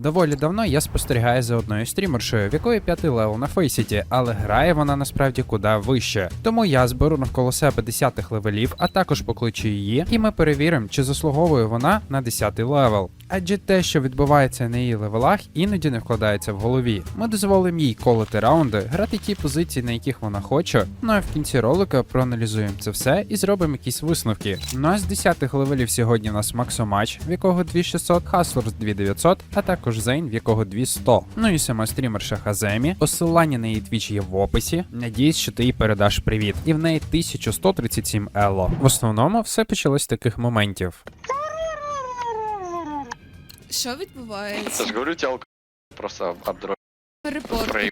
Доволі давно я спостерігаю за одною стрімершою, в якої п'ятий левел на фейсіті, але грає вона насправді куди вище. Тому я зберу навколо себе десятих левелів, а також покличу її, і ми перевіримо, чи заслуговує вона на 10 левел. Адже те, що відбувається на її левелах, іноді не вкладається в голові. Ми дозволимо їй колити раунди, грати ті позиції, на яких вона хоче. Ну а в кінці ролика проаналізуємо це все і зробимо якісь висновки. Ну а з 10 левелів сьогодні у нас Максомач, в якого 2600, Хаслерс 2900, а також Зейн, в якого 200. Ну і сама стрімерша Хаземі. Посилання на її твіч є в описі. Надіюсь, що ти їй передаш привіт. І в неї 1137 ело. В основному все почалось з таких моментів. Що відбувається? Це ж говорю, тялка просто обдрочил. Репорт.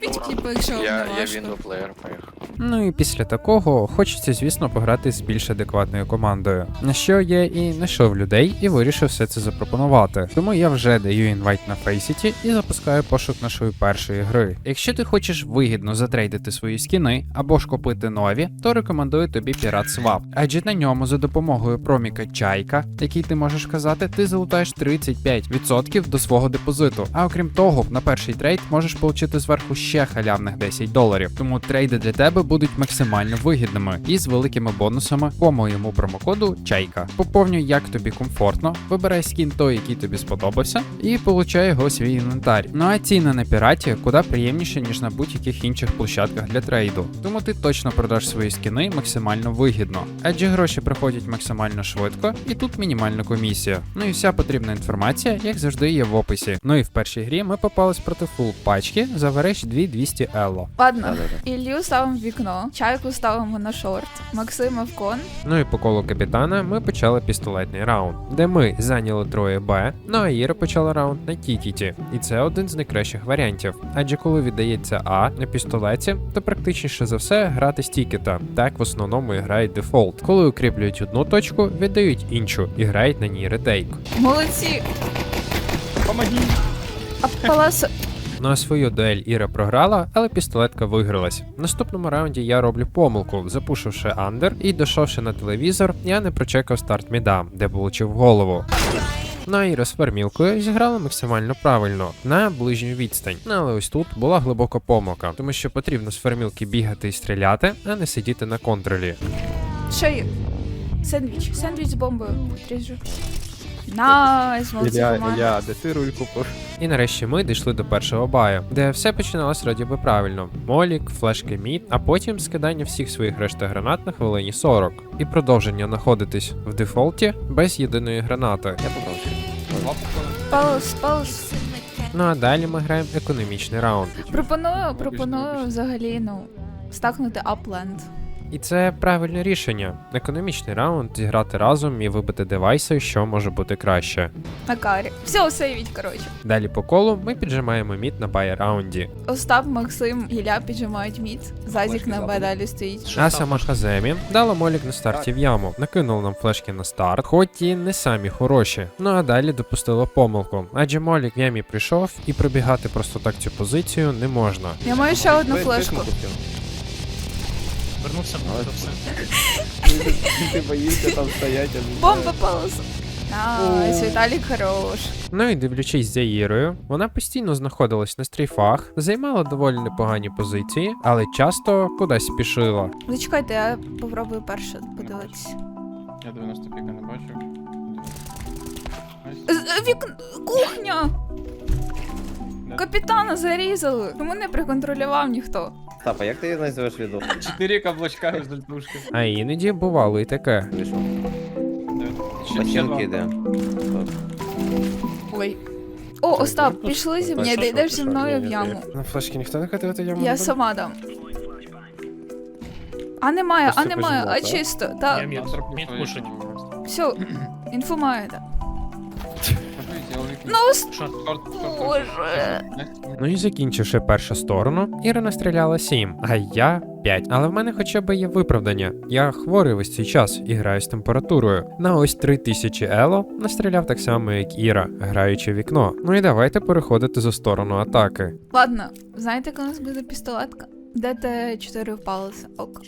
Зробіть кліпи, якщо вам Я, не я важко. поехал. Ну і після такого хочеться, звісно, пограти з більш адекватною командою. На що я і знайшов людей і вирішив все це запропонувати. Тому я вже даю інвайт на Faceit і запускаю пошук нашої першої гри. Якщо ти хочеш вигідно затрейдити свої скіни або ж купити нові, то рекомендую тобі Pirate Swap. Адже на ньому за допомогою проміка Чайка, який ти можеш казати, ти залутаєш 35% до свого депозиту. А окрім того, на перший трейд можеш отримати зверху ще халявних 10 доларів. Тому трейди для тебе будуть максимально вигідними і з великими бонусами по моєму промокоду Чайка. Поповнюй як тобі комфортно, вибирай скін той, який тобі сподобався, і получай його свій інвентар. Ну а ціни на піраті куди приємніше, ніж на будь-яких інших площадках для трейду. Тому ти точно продаш свої скіни максимально вигідно, адже гроші приходять максимально швидко, і тут мінімальна комісія. Ну і вся потрібна інформація, як завжди, є в описі. Ну і в першій грі ми попались проти фул пачки за вереш 2200 ело. Ладно, Ілью ставимо в вікно, чайку ставимо на шорт, Максима в кон. Ну і по колу капітана ми почали пістолетний раунд, де ми зайняли троє Б, ну а Іра почала раунд на Тітіті. І це один з найкращих варіантів. Адже коли віддається А на пістолеті, то практичніше за все грати з тікета. Так в основному і грають дефолт. Коли укріплюють одну точку, віддають іншу і грають на ній ретейк. Молодці! А палас... Ну а свою дуель Іра програла, але пістолетка вигралась. В наступному раунді я роблю помилку, запушивши андер і дійшовши на телевізор, я не прочекав старт міда, де получив голову. Ну а Іра з фармілкою зіграла максимально правильно на ближню відстань. Ну але ось тут була глибока помилка, тому що потрібно з фармілки бігати і стріляти, а не сидіти на контролі. Що є? Сендвіч. Сендвіч з бомбою. Тріжу. Найс, молодці Ілля, команда. Ілля, де ти руль купив? І нарешті ми дійшли до першого баю, де все починалось раді би правильно: молік, флешки мід, а потім скидання всіх своїх решта гранат на хвилині 40. І продовження знаходитись в дефолті без єдиної гранати. Я палас. Ну а далі ми граємо економічний раунд. Пропоную, пропоную взагалі, ну, стакнути апленд. І це правильне рішення. Економічний раунд зіграти разом і вибити девайси, що може бути краще. На карі. Все, сейвіть, коротше. Далі по колу ми піджимаємо мід на бай раунді. Остап, Максим, Ілля піджимають мід. Зазік на Б далі стоїть. А сама Хаземі дала молік на старті в яму, накинула нам флешки на старт, хоч і не самі хороші. Ну а далі допустила помилку, адже молік в ямі прийшов і пробігати просто так цю позицію не можна. Я маю ще одну флешку. Вернувся Але до все. Ти боїшся там стоять, а Бомба палас. Найс, Віталік хорош. Ну і дивлячись за Ірою, вона постійно знаходилась на стрейфах, займала доволі непогані позиції, але часто кудись спішила. Зачекайте, я попробую перше подивитися. Я 90 піка не бачу. З- Вік... Кухня! Капітана зарізали. Чому не приконтролював ніхто? Стапа, як ти називаєш відео? Чотири каблучка з дальтушки. А іноді бувало і таке. Два. йде. Ой. О, Остап, пішли зі мною, йдеш зі мною в яму. На флешки ніхто не хотів, то Я сама дам. А немає, а немає, а так? чисто. Я Та мід, мід все, інфу маєте. Ну, Боже. Ну і закінчивши першу сторону, Іра настріляла 7, а я 5. Але в мене хоча б є виправдання. Я хворий весь цей час і граю з температурою. На ось 3000 ело настріляв так само, як Іра, граючи в вікно. Ну і давайте переходити за сторону атаки. Ладно, знаєте, коли у нас буде пістолетка? Де те 4 впалися? Ок.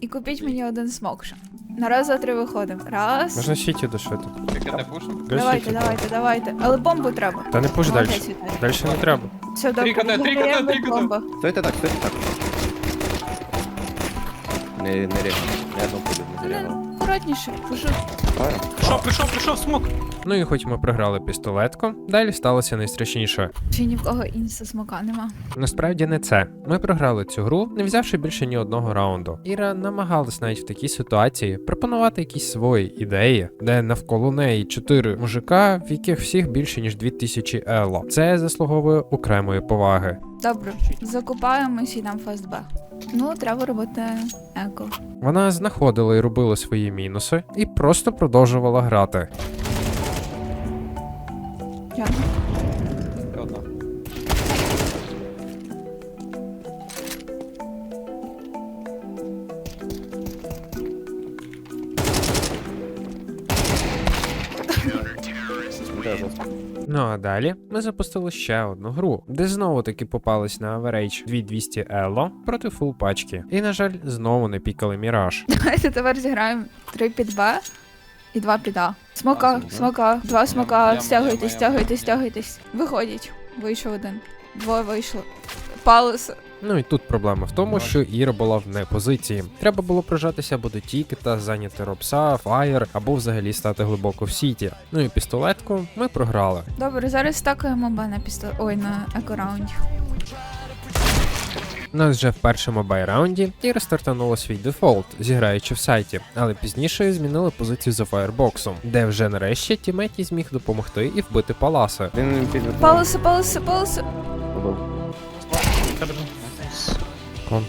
І купіть мені один смок ще. На раз, два, три виходимо. Раз. Можна сіті дошити. Тільки не пушим. Давайте, давайте, давайте. Але бомбу треба. Та не пуш далі. Молодець, Віталій. Далі не треба. Все, добре. Три кота, три кота, Виграємо три Стойте так, стойте так. Не, не режь. Я пулю не зарягал. Акуратніше, пожу. Прийшов, прийшов, прийшов, смок. Ну і хоч ми програли пістолетку, далі сталося найстрашніше. Чи ні в кого інста смока нема. Насправді не це. Ми програли цю гру, не взявши більше ні одного раунду. Іра намагалась навіть в такій ситуації пропонувати якісь свої ідеї, де навколо неї чотири мужика, в яких всіх більше ніж 2000 ело. Це заслуговує окремої поваги. Добре, закупаємось і нам фаст Б. Ну, треба робити еко. Вона знаходила і робила свої мінуси і просто продовжувала грати. Ну а далі ми запустили ще одну гру, де знову таки попались на аверейдж 2200 ело проти фул пачки. І, на жаль, знову не пікали міраж. Давайте тепер зіграємо 3 під Б і 2 під А. Смока, А, смока, два смока, стягуйтесь, стягуйтесь, стягуйтесь. Виходять. Вийшов один. Двоє вийшло. Палус. Ну і тут проблема в тому, що Іра була в непозиції. Треба було прижатися або до тікета, зайняти робса, фаєр, або взагалі стати глибоко в сіті. Ну і пістолетку ми програли. Добре, зараз стакаємо Б на пістол. Ой, на еко-раунді. Нас вже в першому бай-раунді Іра стартанула свій дефолт, зіграючи в сайті, але пізніше змінили позицію за фаєрбоксом, де вже нарешті тімейт їй зміг допомогти і вбити паласи. Він під... Палуси, палуси, палуси.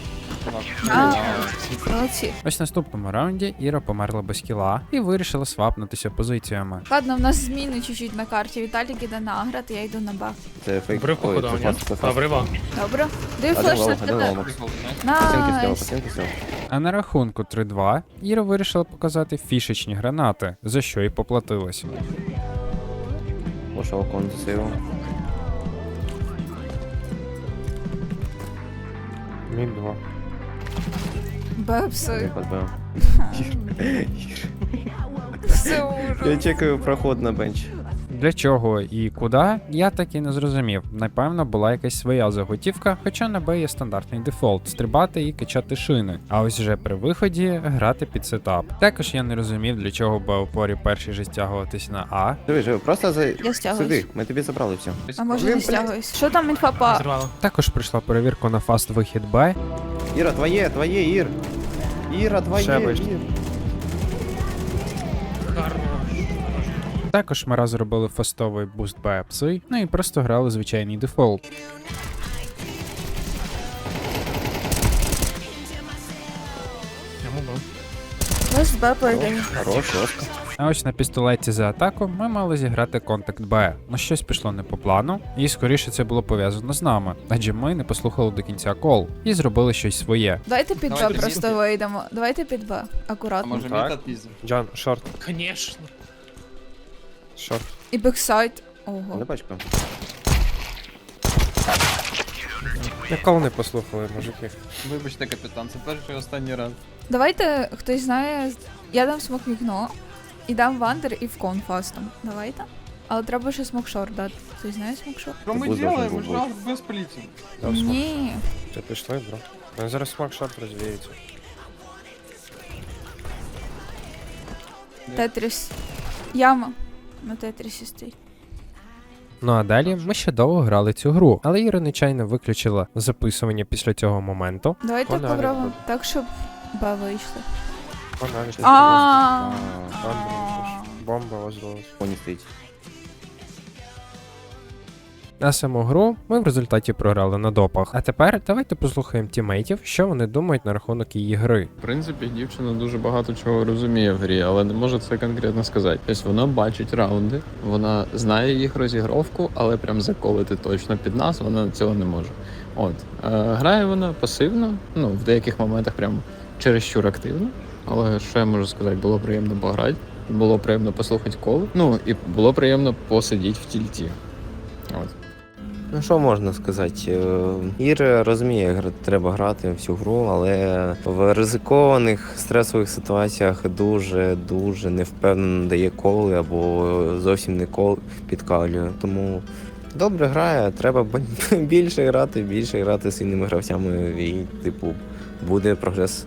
Молодці. Ось в наступному раунді Іра померла без кіла і вирішила свапнутися позиціями. Ладно, в нас зміни чуть-чуть на карті. Віталік іде на аград, я йду на Б. Це фейк. Ой, походу, це ні? це. Добре. Даю Один флеш на ломок, один тебе. ломок. Прикол, зняв, Найс. пацинки зняв. А на рахунку 3-2 Іра вирішила показати фішечні гранати, за що й поплатилась. Пошел кон засейвив. Мін два. Бепси. Все ужас. Я чекаю проход на бенч. Для чого і куди, я так і не зрозумів. Напевно, була якась своя заготівка, хоча на Б є стандартний дефолт стрибати і качати шини. А ось вже при виході грати під сетап. Також я не розумів, для чого Б опорі перший же стягуватись на А. Диви, живи, просто за... Я стягуюсь. Сиди, ми тобі забрали все. А може не стягуюсь? Що там інфа по... Зірвало. Також прийшла перевірка на фаст вихід Б. Іра, твоє, твоє, Ір. Іра, твоє, Ще. Ір. Також ми раз зробили фастовий буст Б ну і просто грали звичайний дефолт. Хорош, жорстко. А ось на пістолеті за атаку ми мали зіграти контакт Б. Ну щось пішло не по плану, і скоріше це було пов'язано з нами, адже ми не послухали до кінця кол і зробили щось своє. Давайте під Б Давайте просто вийдемо. Давайте під Б. А Акуратно. може мід отпіздив? Джон, шорт, Конечно. Шорт. І бексайд. Не Ого. бачка. Ніколи не послухали, мужики. Вибачте, капітан, це перший і останній раз. Давайте, хтось знає, я дам смок вікно, і дам вандер і в кон фастом. Давайте. Але треба ще смокшор дати. Хтось знає смокшор? Що ми робимо? должен Ми ж був грали без поліції. Ні. Ти пішли, бро. Ну, зараз смак шорт розвіється. Тетріс. Яма. На тетрісі стоїть. Ну а далі ми ще довго грали цю гру, але Іра нечайно виключила записування після цього моменту. Давайте Погнали, попробуємо так, щоб Б вийшли. Аналіз. А. Бомба возлилась. Поні стоїть. На саму гру ми в результаті програли на допах. А тепер давайте послухаємо тімейтів, що вони думають на рахунок її гри. В принципі, дівчина дуже багато чого розуміє в грі, але не може це конкретно сказати. Тобто вона бачить раунди, вона знає їх розігровку, але прям заколити точно під нас вона цього не може. От е, грає вона пасивно, ну в деяких моментах прям чересчур активно. Але що я можу сказати, було приємно пограти, було приємно послухати коло. Ну і було приємно посидіти в тільті. От. Ну що можна сказати? Е, Ір розуміє, треба грати всю гру, але в ризикованих стресових ситуаціях дуже дуже невпевнено дає коли або зовсім не кол підкалює. Тому добре грає, треба більше грати, більше грати з сильними гравцями, і типу буде прогрес.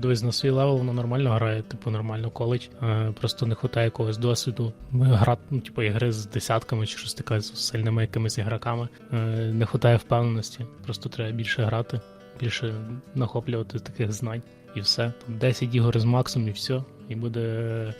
Дивись, на свій левел воно нормально грає, типу нормально колить. Е, просто не вистачає якогось досвіду. Грати, ну, типу, ігри з десятками чи щось таке з сильними якимись ігроками. Е, не вистачає впевненості. Просто треба більше грати, більше нахоплювати таких знань. І все. Там 10 ігор з Максом і все. І буде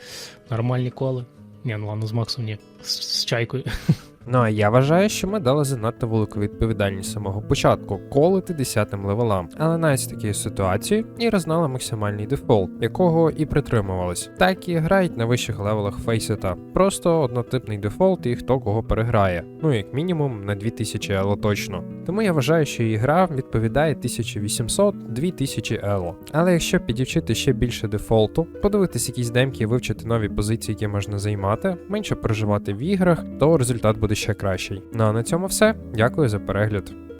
нормальні коли. Ні, ну ладно, з Максом ні. З, з чайкою. Ну а я вважаю, що ми дали занадто велику відповідальність самого початку колити 10 левелам. Але навіть з такої ситуації і знала максимальний дефолт, якого і притримувались. Так і грають на вищих левелах фейсета. Просто однотипний дефолт і хто кого переграє. Ну як мінімум на 2000 ело точно. Тому я вважаю, що і гра відповідає 1800-2000 ело. Але якщо підівчити ще більше дефолту, подивитись якісь демки і вивчити нові позиції, які можна займати, менше переживати в іграх, то результат буде ще кращий. Ну а на цьому все. Дякую за перегляд.